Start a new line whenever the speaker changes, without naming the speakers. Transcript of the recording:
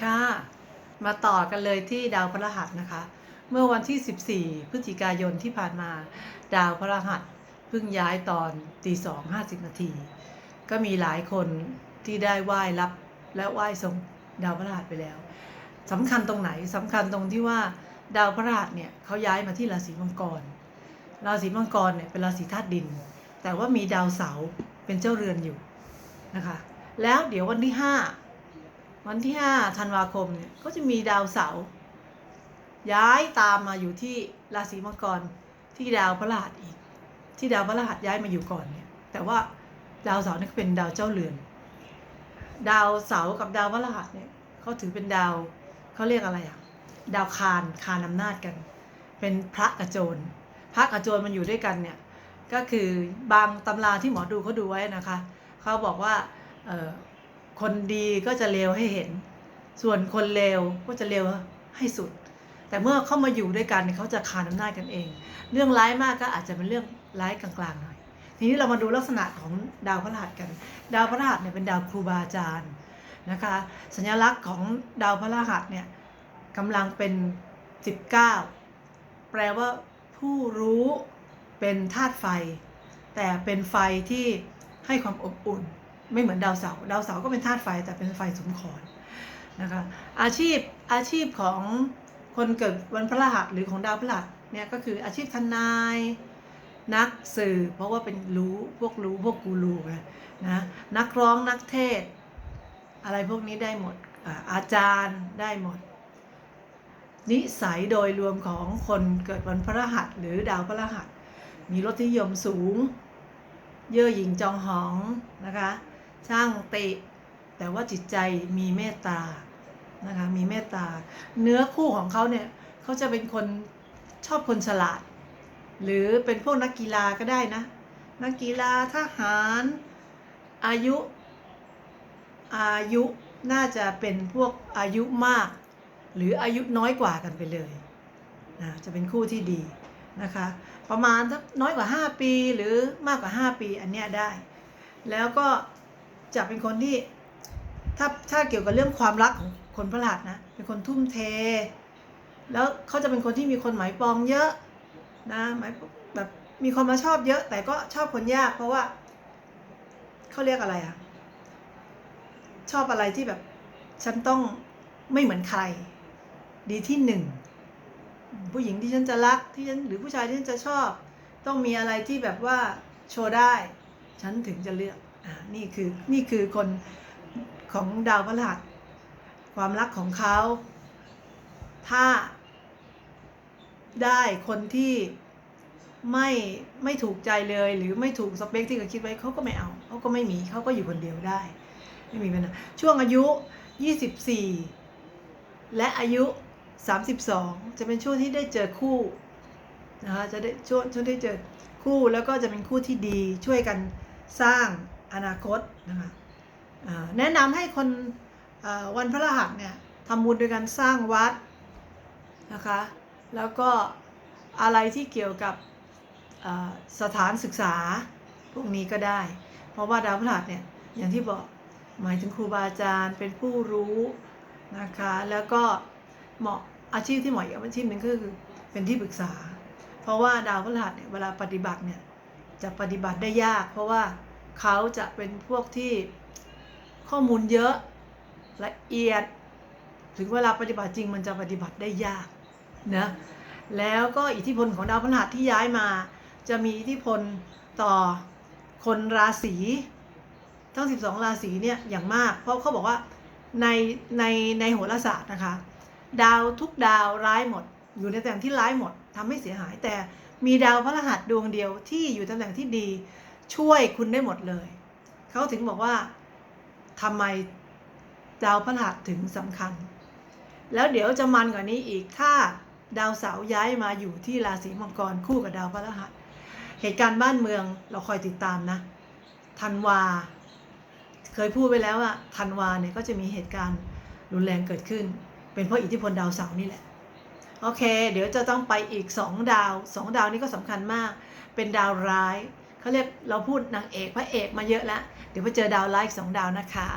ค่ะ มาต่อกันเลยที่ดาวพฤหัสนะคะ เมื่อวันที่ 14 พฤศจิกายนที่ผ่านมา ดาวพฤหัสเพิ่งย้ายตอนตีสองห้าสิบนาที ก็มีหลายคนที่ได้ไหว้รับและไหว้ส่งดาวพฤหัสไปแล้วสำคัญตรงไหนสำคัญตรงที่ว่าดาวพฤหัสเนี่ยเขาย้ายมาที่ราศีมังกร ราศีมังกรเนี่ยเป็นราศีธาตุดิน แต่ว่ามีดาวเสาร์เป็นเจ้าเรือนอยู่นะคะ แล้วเดี๋ยววันที่ห้า วันที่5ธันวาคมเนี่ยก็จะมีดาวเสาร์ย้ายตามมาอยู่ที่ราศีมังกรที่ดาวพฤหัสอีก ที่ดาวพฤหัสย้ายมาอยู่ก่อนเนี่ยแต่ว่าดาวเสาร์นี่ก็เป็นดาวเจ้าเรือน ดาวเสาร์กับดาวพฤหัสเนี่ยเขาถือเป็นดาวเขาเรียกอะไรอะดาวคารคานอำนาจกัน เป็นพระกับโจรพระกับโจรมันอยู่ด้วยกันเนี่ยก็คือบางตำราที่หมอดูเขาดูไว้นะคะเขาบอกว่าเออ คนดีก็จะเลวให้เห็น ส่วนคนเลวก็จะเลวให้สุด แต่เมื่อเข้ามาอยู่ด้วยกันเนี่ยเขาจะคานอำนาจกันเอง เรื่องร้ายมากก็อาจจะเป็นเรื่องร้ายกลางๆหน่อย ทีนี้เรามาดูลักษณะของดาวพฤหัสกัน ดาวพฤหัสเนี่ยเป็นดาวครูบาอาจารย์นะคะ สัญลักษณ์ของดาวพฤหัสเนี่ยกำลังเป็น 19 แปลว่าผู้รู้เป็นธาตุไฟ แต่เป็นไฟที่ให้ความอบอุ่น ไม่เหมือนดาวเสาร์ดาวเสาร์ก็เป็นธาตุไฟแต่เป็นไฟสมขรนะคะอาชีพอาชีพของคนเกิดวันพฤหัสหรือของดาวพฤหัสเนี่ยก็คืออาชีพทนายนักสื่อ เพราะว่าเป็นรู้พวกรู้พวกกูรูไงนะนักร้องนักเทศ อะไรพวกนี้ได้หมดอาอาจารย์ได้หมด นิสัยโดยรวมของคนเกิดวันพฤหัสหรือดาวพฤหัส มีรสนิยมสูง เย่อหยิ่งจองหองนะคะ ช่างติแต่ว่าจิตใจมีเมตตานะคะมีเมตตา เนื้อคู่ของเขาเนี่ยเขาจะเป็นคนชอบคนฉลาด หรือเป็นพวกนักกีฬาก็ได้นะ นักกีฬาทหารอายุ อายุน่าจะเป็นพวกอายุมาก หรืออายุน้อยกว่ากันไปเลยนะจะเป็นคู่ที่ดีนะคะ ประมาณน้อยกว่า 5 ปีหรือมากกว่า 5 ปีอันเนี้ยได้ แล้วก็ จะเป็นคนที่ถ้าถ้าเกี่ยวกับเรื่องความรักของคนพระหัสนะ เป็นคนทุ่มเท แล้วเขาจะเป็นคนที่มีคนหมายปองเยอะนะหมายแบบมีคนมาชอบเยอะ แต่ก็ชอบคนยาก เพราะว่าเขาเรียกอะไรอะชอบอะไรที่แบบ ฉันต้องไม่เหมือนใคร ดีที่หนึ่งผู้หญิงที่ฉันจะรักที่ฉันหรือผู้ชายที่ฉันจะชอบ ต้องมีอะไรที่แบบว่าโชว์ได้ ฉันถึงจะเลือก นี่คือนี่คือคนของดาวพฤหัสความรักของเขา ถ้าได้คนที่ไม่ไม่ถูกใจเลย หรือไม่ถูกสเปคที่เขาคิดไว้เขาก็ไม่เอาเขาก็ไม่มีเขาก็อยู่คนเดียวได้ ไม่มีปัญหาช่วงอายุ 24 และอายุ 32 จะเป็นช่วงที่ได้เจอคู่นะคะจะได้ช่วงช่วงที่เจอคู่แล้วก็จะเป็นคู่ที่ดีช่วยกันสร้าง อนาคตนะคะแนะนำให้คนวันพฤหัสเนี่ยทำบุญโดยการสร้างวัดนะคะแล้วก็อะไรที่เกี่ยวกับสถานศึกษาพวกนี้ก็ได้ เพราะว่าดาวพฤหัสเนี่ยอย่างที่บอกหมายถึงครูบาอาจารย์เป็นผู้รู้นะคะแล้วก็เหมาะอาชีพที่เหมาะอีกอาชีพหนึ่งก็คือเป็นที่ปรึกษา เพราะว่าดาวพฤหัสเนี่ยเวลาปฏิบัติเนี่ยจะปฏิบัติได้ยาก เพราะว่า เขาจะเป็นพวกที่ข้อมูลเยอะละเอียด ถึงเวลาปฏิบัติจริงมันจะปฏิบัติได้ยากนะแล้วก็อิทธิพลของดาวพฤหัสที่ย้ายมา จะมีอิทธิพลต่อคนราศีทั้ง 12 ราศีเนี่ยอย่างมาก เพราะเขาบอกว่าในในในโหราศาสตร์นะคะ ดาวทุกดาวร้ายหมด อยู่ในตำแหน่งที่ร้ายหมดทำให้เสียหายแต่มีดาวพฤหัสดวงเดียวที่อยู่ตำแหน่งที่ดี ช่วยคุณได้หมดเลย เขาถึงบอกว่าทำไมดาวพฤหัสถึงสำคัญ แล้วเดี๋ยวจะมันกว่านี้อีกถ้าดาวเสาร์ย้ายมาอยู่ที่ราศีมังกรคู่กับดาวพฤหัส เหตุการณ์บ้านเมืองเราคอยติดตามนะธันวา เคยพูดไปแล้วว่าธันวาเนี่ยก็จะมีเหตุการณ์รุนแรงเกิดขึ้น เป็นเพราะอิทธิพลดาวเสาร์นี่แหละ โอเค เดี๋ยวจะต้องไปอีก 2 ดาว 2 ดาวนี้ก็สำคัญมาก เป็นดาวร้าย เขาเรียกเราพูดนางเอกพระเอกมาเยอะแล้ว เดี๋ยวไปเจอดาวไลฟ์สองดาวนะคะ